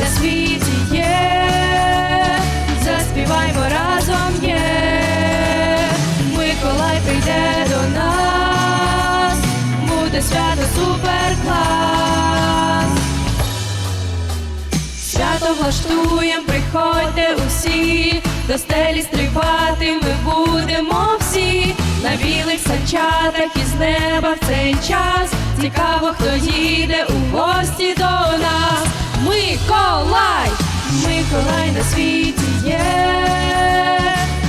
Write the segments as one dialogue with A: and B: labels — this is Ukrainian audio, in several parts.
A: на світі є, заспіваймо разом є, Миколай прийде до нас, буде свято суперклас. Свято влаштуєм, приходьте усі, до стелі стрибати ми будемо всі, на білих санчатах із неба в цей час. Цікаво, хто їде у гості до нас. На світі є,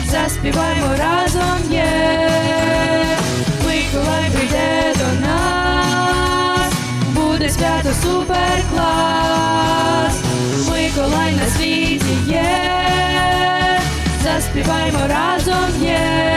A: заспіваймо разом є. Миколай прийде до нас, буде свято суперклас. Миколай на світі є, заспіваймо разом є.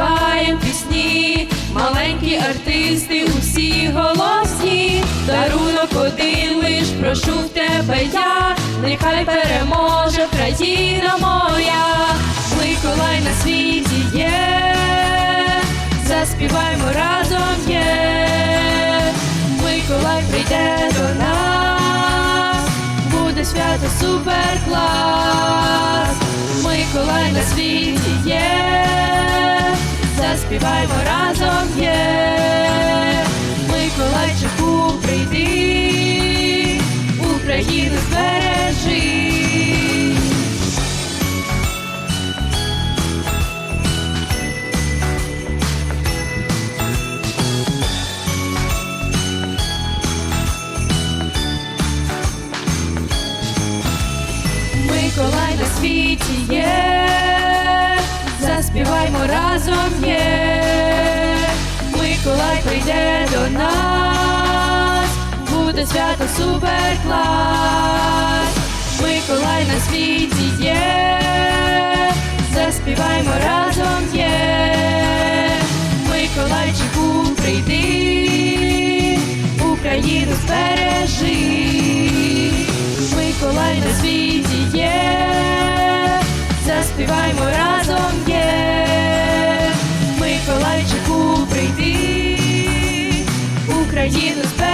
A: Співаєм пісні, маленькі артисти, усі голосні, дарунок один лиш прошу в тебе я, нехай переможе країна моя, Миколай на світі є, заспіваймо разом є, Миколай прийде до нас, буде свято супер клас. Миколай на світі є, заспіваймо разом є, Миколайчику прийди, Україну збережи. Миколай на світі є, заспіваймо разом є, Миколай прийде до нас, буде свято супер клас, Миколай на світі є, заспіваймо разом є, Миколайчику прийди, Україну збережи. Миколай на світі є, заспіваймо разом є, Миколайчику прийди, Україну збережи.